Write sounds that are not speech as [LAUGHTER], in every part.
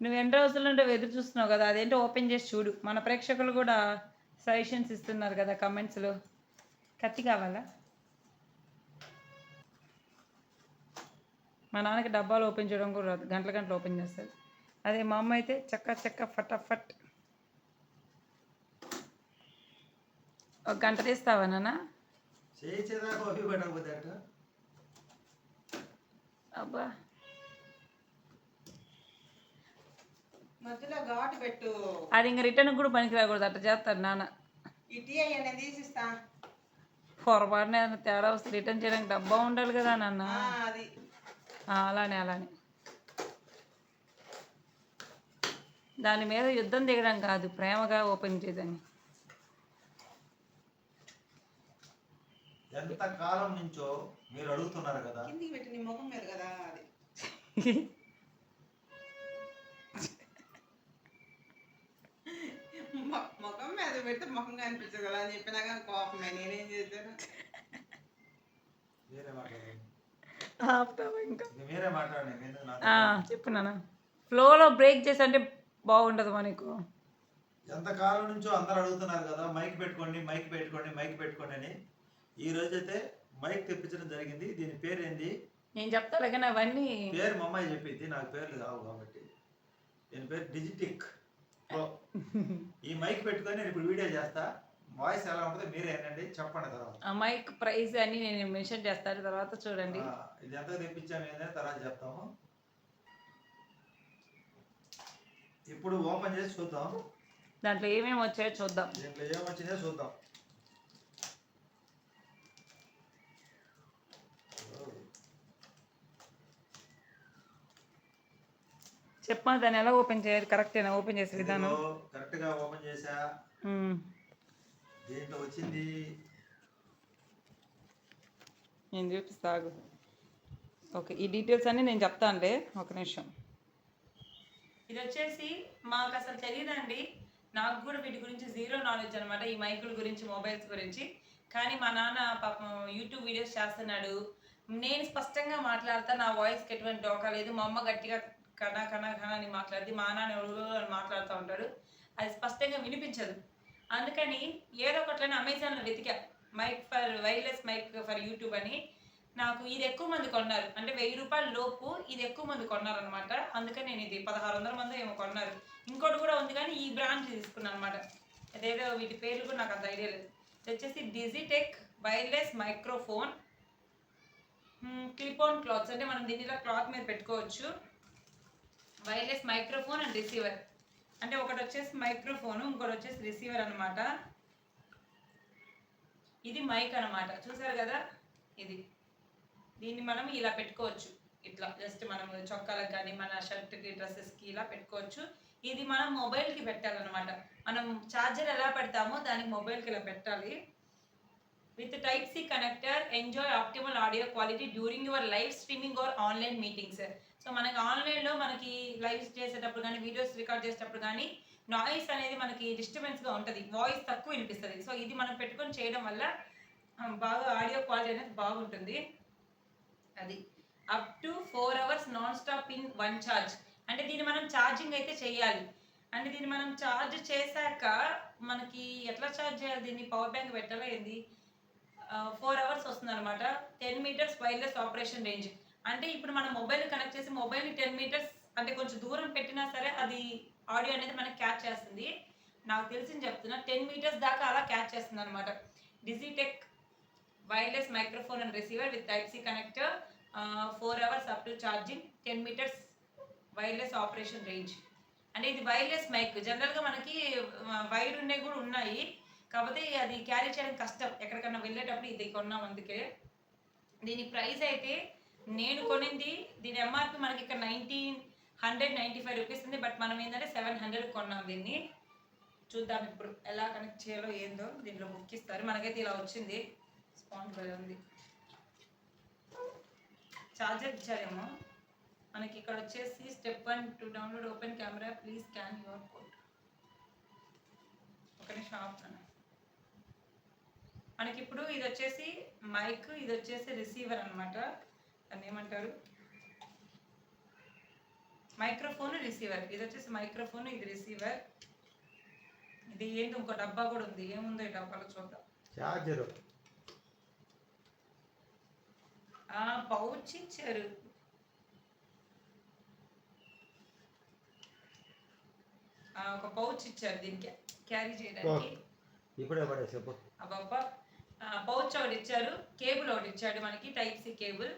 నువ్వు ఎన్ని రోజుల నుండి ఎదురు చూస్తున్నావు కదా అదేంటో ఓపెన్ చేసి చూడు. మన ప్రేక్షకులు కూడా సజెషన్స్ ఇస్తున్నారు కదా కమెంట్స్లో కత్తి కావాలా? మా నాన్నకి డబ్బాలు ఓపెన్ చేయడం కూడా రాదు గంటల గంటలు ఓపెన్ చేస్తుంది అదే మా అమ్మ అయితే చక్క చక్క ఫటాఫట్. ఒక గంట తీస్తావా నాన్న? అబ్బా. మధ్యలో ఘాటు పెట్టు. అది ఇంక రిటర్న్ కూడా పనికి రాకూడదు అట్ట చేస్తాడు నాన్న. ఇటీ అయ్యా తీసిస్తా. పొరపాటున ఏదైనా తేడా వస్తే రిటర్న్ చేయడానికి డబ్బా ఉండాలి కదా నాన్న. ఆ, అది. ఆ, అలానే అలానే. దాని మీద యుద్ధం దిగడం కాదు ప్రేమగా ఓపెన్ చేయదని. ఎంత కాలం నుంచో మీరు అడుగుతున్నారు కదా? కిందికి పెట్టి నీ ముఖం మీద కదా అది. [LAUGHS] పెడితే ముఖం కనిపించదు కదా అని చెప్పినా కానీ కోపమే నేనేం చేశాను? చెప్పు నాన్న. ఫ్లోలో బ్రేక్ చేసి అంటే బాగుండదు మనకు ఎంత కాలం నుంచో అందరు అడుగుతున్నారు కదా మైక్ పెట్టుకోండి మైక్ పెట్టుకోండి మైక్ పెట్టుకోండి అని. ఈ రోజైతే మైక్ తెప్పించడం జరిగింది. దీని పేరు ఏంది? నేను చెప్తా కానీ అవన్నీ పేరు మా అమ్మాయి చెప్పింది. నాకు పేర్లు కావు కాబట్టి. దీని పేరు డిజిటిక్. ఈ మైక్ పెట్టుకొని నేను ఇప్పుడు వీడియో చేస్తా. వాయిస్ ఎలా ఉంటుందో మీరే ఏంటండి చెప్పండి తర్వాత. ఆ మైక్ ప్రైస్ అని నేను మెన్షన్ చేస్తాను తర్వాత చూడండి. ఆ, ఇది ఎంత తెప్పించాము ఏంటంటే తర్వాత చెప్తాము. ఇప్పుడు ఓపెన్ చేసి చూద్దాం. దాంట్లో ఏమేమి వచ్చాయో చూద్దాం. దీంట్లో ఏమొచ్చిందో చూద్దాం. చెప్పమా? దాన్ని ఎలా ఓపెన్ చేయాలి? కరెక్టేనా ఓపెన్ చేసే విధానం? కరెక్ట్గా ఓపెన్ చేసా. దీంట్లో వచ్చింది? నేను చూపిస్తా ఆగు. ఓకే ఈ డీటెయిల్స్ అన్నీ నేను చెప్తానులే. ఒక నిమిషం. ఇది వచ్చేసి మాకు అసలు తెలియదండి నాకు కూడా వీటి గురించి జీరో నాలెడ్జ్ అనమాట ఈ మైకుల గురించి మొబైల్స్ గురించి. కానీ మా నాన్న పాపం యూట్యూబ్ వీడియోస్ చేస్తున్నాడు. నేను స్పష్టంగా మాట్లాడతా నా వాయిస్కి ఎటువంటి డోకా లేదు. మా అమ్మ గట్టిగా కణ కణ కణ అని మాట్లాడి మా నాన్న ఎవరు అని మాట్లాడుతూ ఉంటాడు. అది స్పష్టంగా వినిపించదు. అందుకని ఏదో ఒకట్లని అమెజాన్లో వెతికా. Mic for wireless mic for YouTube అని. నాకు ఇది ఎక్కువ మంది కొన్నారు. అంటే వెయ్యి రూపాయల లోపు ఇది ఎక్కువ మంది కొన్నారనమాట అందుకని నేను ఇది పదహారు వందల మంది ఏమో కొన్నారు. ఇంకోటి కూడా ఉంది కానీ ఈ బ్రాండ్ తీసుకున్నాను అనమాట అదేదో వీటి పేర్లు కూడా నాకు అంత ఐడియా లేదు. ఇది వచ్చేసి Digitek wireless microphone clip on clothes. అంటే మనం దీనిలో క్లాత్ మీద పెట్టుకోవచ్చు. Wireless microphone and receiver. అంటే ఒకటి వచ్చేసి మైక్రోఫోన్ ఇంకోటి వచ్చేసి రిసీవర్ అనమాట ఇది మైక్ అన్నమాట. చూసారు కదా? ఇది. దీన్ని మనం ఇలా పెట్టుకోవచ్చు. ఇట్లా జస్ట్ మనం చొక్కాలకు కానీ మన షర్ట్కి డ్రెస్సెస్కి ఇలా పెట్టుకోవచ్చు. ఇది మనం మొబైల్కి పెట్టాలన్నమాట. మనం ఛార్జర్ ఎలా పెడతామో దానికి మొబైల్కి ఇలా పెట్టాలి. With type C connector enjoy optimal audio quality during your live streaming or online meetings so మనకి ఆన్లైన్లో మనకి లైవ్ చేసేటప్పుడు కానీ వీడియోస్ రికార్డ్ చేసేటప్పుడు కానీ నాయిస్ అనేది మనకి డిస్టర్బెన్స్గా ఉంటుంది. వాయిస్ తక్కువ వినిపిస్తుంది. సో ఇది మనం పెట్టుకొని చేయడం వల్ల బాగా ఆడియో క్వాలిటీ అనేది బాగుంటుంది. అది. Up to four hours non stop in one charge అంటే దీన్ని మనం ఛార్జింగ్ అయితే చేయాలి. అంటే దీన్ని మనం ఛార్జ్ చేశాక మనకి ఎట్లా ఛార్జ్ చేయాలి? దీన్ని పవర్ బ్యాంక్ పెట్టాలా ఏంది? ఫోర్ అవర్స్ వస్తుంది అనమాట ten metres wireless operation range అంటే ఇప్పుడు మనం మొబైల్ కనెక్ట్ చేసి మొబైల్ టెన్ మీటర్స్ అంటే కొంచెం దూరం పెట్టినా సరే అది ఆడియో అనేది మనకి క్యాచ్ చేస్తుంది. నాకు తెలిసింది చెప్తున్నా టెన్ మీటర్స్ దాకా అలా క్యాచ్ చేస్తుంది అనమాట Digitek wireless microphone and receiver with type C connector four hours up to charging ten metres wireless operation range అంటే ఇది వైర్లెస్ మైక్ జనరల్గా మనకి వైర్ ఉన్నాయి కూడా ఉన్నాయి. కాకపోతే అది క్యారీ చేయడం కష్టం. ఎక్కడికన్నా వెళ్ళేటప్పుడు ఇది కొన్నాం అందుకే. దీని ప్రైస్ అయితే నేను కొనింది దీని ఎంఆర్పి మనకి ఇక్కడ nineteen hundred ninety five rupees ఉంది. బట్ మనం ఏంటంటే సెవెన్ హండ్రెడ్ కొన్నాం దీన్ని. చూద్దాం ఇప్పుడు ఎలా కనెక్ట్ చేయాలో ఏందో దీంట్లో బుక్ ఇస్తారు. మనకైతే ఇలా వచ్చింది. స్పాంజ్ ఉంది. ఛార్జర్ ఇచ్చారేమో. మనకి ఇక్కడ వచ్చేసి step one to download open camera please scan your code ఒక నిమిషం ఆపుతాను. మనకి ఇప్పుడు ఇది వచ్చేసి మైక్ ఇది వచ్చేసి రిసీవర్ అనమాట దాన్ని ఏమంటారు? Microphone receiver. ఇది వచ్చేసి మైక్రోఫోన్ ఇది రిసీవర్. ఇది ఏంటి? ఇంకో డబ్బా కూడా ఉంది. ఏముందో ఈ డబ్బాలో చూద్దాం. చార్జరు ఆ పౌచ్ ఇచ్చారు. ఒక పౌచ్ ఇచ్చారు దీనికి క్యారీ చేయడానికి. ఇప్పుడే పడే చెప్పు. అబ్బబ్బా. పౌచ్ ఒకటి ఇచ్చారు. కేబుల్ ఒకటి ఇచ్చాడు మనకి. Type C cable.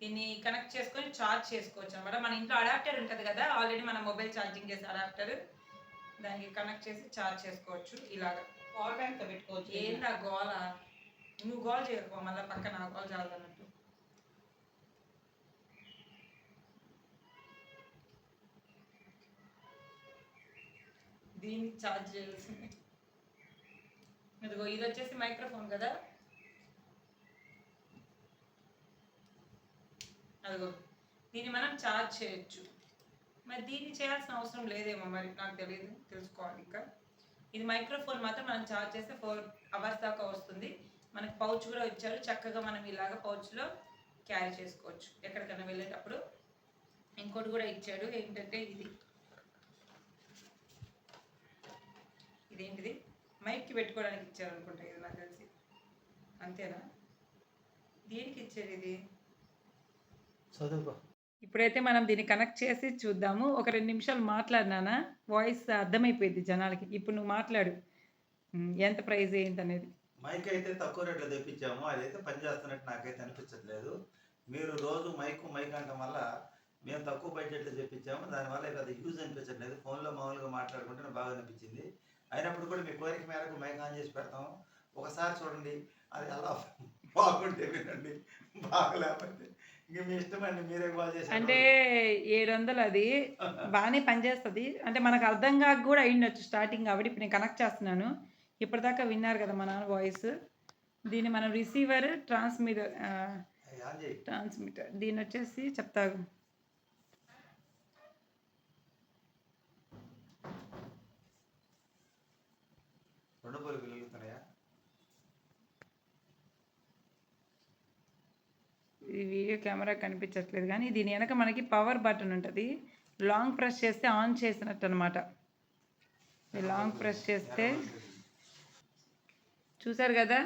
దీన్ని కనెక్ట్ చేసుకొని ఛార్జ్ చేసుకోవచ్చు అనమాట మన ఇంట్లో అడాప్టర్ ఉంటుంది కదా ఆల్రెడీ మన మొబైల్ ఛార్జింగ్ చేసే అడాప్టర్ దానికి కనెక్ట్ చేసి ఛార్జ్ చేసుకోవచ్చు ఇలాగా. పవర్ బ్యాంక్తో పెట్టుకోవచ్చు ఏందా గోల? నువ్వు గోల్ చేయకపో మళ్ళీ పక్కన గోల్ చాలదన్నట్టు దీన్ని ఛార్జ్ చేయాల్సింది. ఇదిగో ఇది వచ్చేసి మైక్రోఫోన్ కదా. అదిగో దీన్ని మనం ఛార్జ్ చేయొచ్చు. మరి దీన్ని చేయాల్సిన అవసరం లేదేమో మరి నాకు తెలియదు తెలుసుకోవాలి ఇంకా. ఇది మైక్రోఫోన్ మాత్రం మనం ఛార్జ్ చేస్తే ఫోర్ అవర్స్ దాకా వస్తుంది. మనకు పౌచ్ కూడా ఇచ్చారు చక్కగా మనం ఇలాగ పౌచ్లో క్యారీ చేసుకోవచ్చు. ఎక్కడికైనా వెళ్ళేటప్పుడు ఇంకోటి కూడా ఇచ్చాడు ఏంటంటే ఇది. ఇదేంటిది? మైక్కి పెట్టుకోవడానికి ఇచ్చారు అనుకుంటా ఇది నాకు తెలిసి. అంతేనా? దేనికి ఇచ్చారు ఇది? చదువుకో. ఇప్పుడైతే మనం దీన్ని కనెక్ట్ చేసి చూద్దాము. ఒక రెండు నిమిషాలు మాట్లాడినానా? వాయిస్ అర్థమైపోయింది జనాలకి. ఇప్పుడు నువ్వు మాట్లాడు. ఎంత ప్రైస్ ఏంటి అనేది మైక్ అయితే తక్కువ రేట్లో తెప్పించాము. అదైతే పని చేస్తున్నట్టు నాకైతే అనిపించట్లేదు. మీరు రోజు మైక్ మైక్ అంటాం వల్ల మేము తక్కువ బడ్జెట్లో తెప్పించాము. దానివల్ల పెద్ద యూజ్ అనిపించట్లేదు. ఫోన్లో మామూలుగా మాట్లాడుకుంటే బాగా అనిపించింది. అయినప్పుడు కూడా మీ కోరిక మేరకు మైక్ ఆన్ చేసి పెడతాము ఒకసారి చూడండి అది అలా బాగుంటే వినండి. బాగలేకపోతే ఇంక మీ ఇష్టం అండి మీరే కాల్ చేసి అంటే ఏడు వందలు అది బాగానే పనిచేస్తుంది. అంటే మనకు అర్థం కాక కూడా అయ్యిండొచ్చు స్టార్టింగ్ కాబట్టి. ఇప్పుడు నేను కనెక్ట్ చేస్తున్నాను. ఇప్పటిదాకా విన్నారు కదా మా నాన్న వాయిస్ దీన్ని మనం రిసీవర్ ట్రాన్స్మిటర్ ట్రాన్స్మిటర్ దీని వచ్చేసి చెప్తాగు రెండు ఈ వీడియో కెమెరా కనిపించట్లేదు కానీ దీని వెనక మనకి పవర్ బటన్ ఉంటుంది. లాంగ్ ప్రెస్ చేస్తే ఆన్ చేసినట్టు అనమాట లాంగ్ ప్రెస్ చేస్తే చూసారు కదా?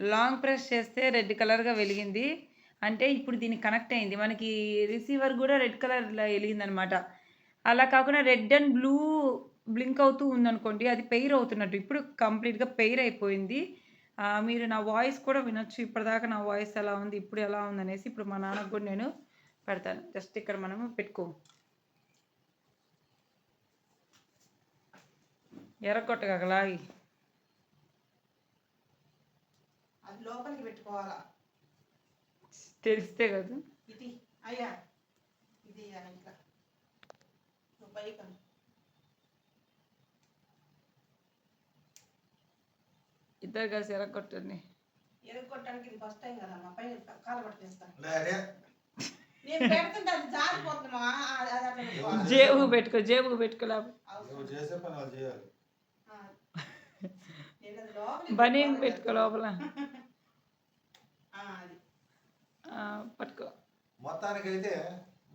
లాంగ్ ప్రెస్ చేస్తే రెడ్ కలర్గా వెలిగింది. అంటే ఇప్పుడు దీనికి కనెక్ట్ అయింది. మనకి రిసీవర్ కూడా రెడ్ కలర్లో వెలిగిందనమాట అలా కాకుండా రెడ్ అండ్ బ్లూ బ్లింక్ అవుతూ ఉందనుకోండి అది పెయిర్ అవుతున్నట్టు. ఇప్పుడు కంప్లీట్గా పెయిర్ అయిపోయింది. మీరు నా వాయిస్ కూడా వినొచ్చు. ఇప్పటిదాకా నా వాయిస్ ఎలా ఉంది ఇప్పుడు ఎలా ఉంది అనేసి ఇప్పుడు మా నాన్నకు కూడా నేను పెడతాను. జస్ట్ ఇక్కడ మనము పెట్టుకో. ఎర్రగొట్టగలాగి అది లోపలికి పెట్టుకోవాలా? తెలిస్తే కదా. ఇది అయ్యా. ఇది పైకి ఇద్దరు కలిసి ఎర్రగొట్టండి ఎరగొట్టడానికి ఇది ఫస్ట్ టైం కదా మా పైన కాలు పట్టేస్తాను నేను పెడుతుంటే అది పెట్టుకోవాలా? జేబుకు పెట్టుకో జేబుకు పెట్టుకోలే అవసరం. నువ్వు చేసే పని వాళ్ళు చేయాలి. బనీన్. పెట్టుకో లోపల. పట్టుకో. మొత్తానికైతే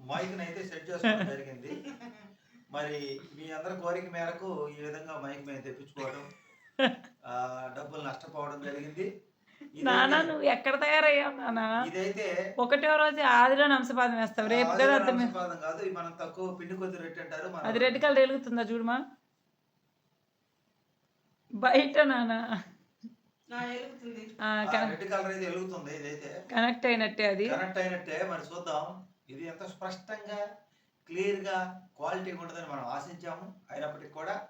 మైక్ని అయితే సెట్ చేసుకోవడం జరిగింది. మరి మీ అందరి కోరిక మేరకు ఈ విధంగా మైక్ మేము తెప్పించుకోవడం [LAUGHS] డబ్బులు నష్టపోవడం జరిగింది. నానా నువ్వు ఎక్కడ తయారయ్యావు నానా? ఇదైతే ఒకటో రోజు ఆదిలో అంశపాదం వేస్తావు. రేపు కదా సంపాదన కాదు ఇది మనం తక్కువ పిండి కొద్ది రెట్టి అంటారు మనం- అది రెడ్ కలర్ వెలుగుతుందా చూడమా? బయట నానా. నా ఎలుగుతుంది ఆ, ఆ, కన- రెడ్ కలర్ అయితే వెలుగుతుంది ఇదైతే. కనెక్ట్ అయినట్టే అది. కనెక్ట్ అయినట్టే మరి చూద్దాం. ఇది ఎంత స్పష్టంగా క్లియర్గా క్వాలిటీగా ఉంటుందని మనం ఆశించాము. అయినప్పటికీ కూడా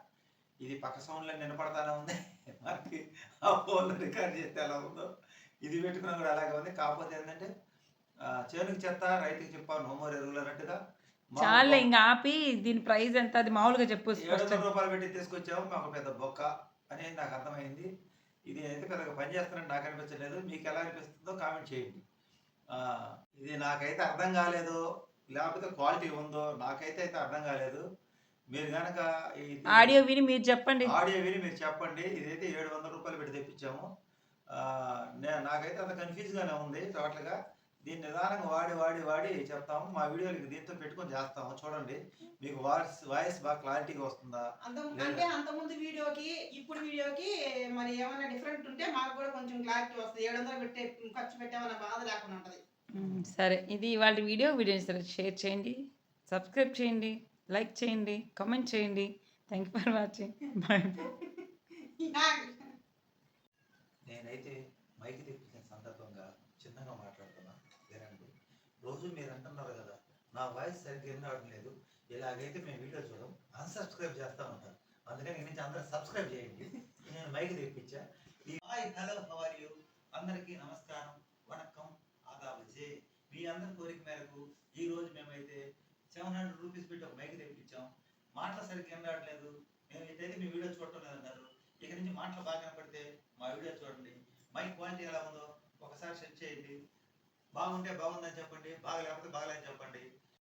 ఇది పక్క సౌండ్లో వినపడతానే ఉంది. మనకి ఆ ఫోన్లో రికార్డ్ చేస్తే ఎలా ఉందో? ఇది పెట్టుకున్నా కూడా అలాగే ఉంది. కాకపోతే ఏంటంటే చేనుకి చెత్త రైతుకి చెప్పా నోమోర్ ఎరువులు అన్నట్టుగా చాలే ఇంకా ఆపి దీని ప్రైస్ ఎంత అది మామూలుగా చెప్పు ఏడు. రూపాయలు పెట్టి తీసుకొచ్చాము. మాకు పెద్ద బొక్క అనేది నాకు అర్థమైంది. ఇది అయితే పెద్దగా పని చేస్తున్నట్టు నాకు అనిపించలేదు. మీకు ఎలా అనిపిస్తుందో కామెంట్ చేయండి. ఇది నాకైతే అర్థం కాలేదు. లేకపోతే క్వాలిటీ ఉందో నాకైతే అయితే అర్థం కాలేదు. మీరు కనుక ఆడియో విని మీరు చెప్పండి. ఆడియో విని మీరు చెప్పండి. ఇదైతే ఏడు వందల రూపాయలు పెట్టి తెప్పించాము. నాకైతే అంత కన్ఫ్యూజ్గానే ఉంది టోటల్గా. దీన్ని నిదానంగా వాడి వాడి వాడి చెప్తాము. మా వీడియోలకి దీంతో పెట్టుకొని చేస్తాము. చూడండి మీకు వాయిస్ వాయిస్ బాగా క్లారిటీగా వస్తుందా. అంటే అంత ముందు వీడియోకి ఇప్పుడు వీడియోకి మరి ఏమైనా డిఫరెంట్ ఉంటే మాకు కూడా కొంచెం క్లారిటీ వస్తుంది. ఏడు వందలు పెట్టే ఖర్చు పెట్టామన్న బాధ లేకుండా ఉంటది. సరే. ఇది వాళ్ళ వీడియో. వీడియో షేర్ చేయండి. సబ్స్క్రైబ్ చేయండి. లైక్ చేయండి కామెంట్ చేయండి. Thank you for watching bye నేనైతే మైక్ తెప్పించిన సందర్భంగా చిన్నగా మాట్లాడుతున్నా. వినండి. రోజు మీరు అంటున్నారు కదా నా వాయిస్ సరిగ్గా వినడం లేదు. ఇలాగైతే మేము వీడియో చూడం. అన్సబ్స్క్రైబ్ చేస్తా ఉంటారు. అందుకని నుంచి అందరూ సబ్స్క్రైబ్ చేయండి. నేను మైక్ తెప్పించా. ఈ హాయ్ హలో హవర్ యూ అందరికీ నమస్కారం. వణకం. ఆదాబ్ జే. మీ అందరి కోరిక మేరకు ఈ రోజు మేమైతే సెవెన్ హండ్రెడ్ రూపీస్ పెట్టి ఒక మైక్ తెప్పించాం. మాటలు సరిగ్గా ఏం రావట్లేదు మేము ఇదైతే మీ వీడియో చూడటం లేదన్నారు. ఇక నుంచి మాటలు బాగా కనపడితే మా వీడియో చూడండి. మైక్ క్వాలిటీ ఎలా ఉందో ఒకసారి సెట్ చేయండి. బాగుంటే బాగుందని చెప్పండి బాగా లేకపోతే బాగలేదని చెప్పండి.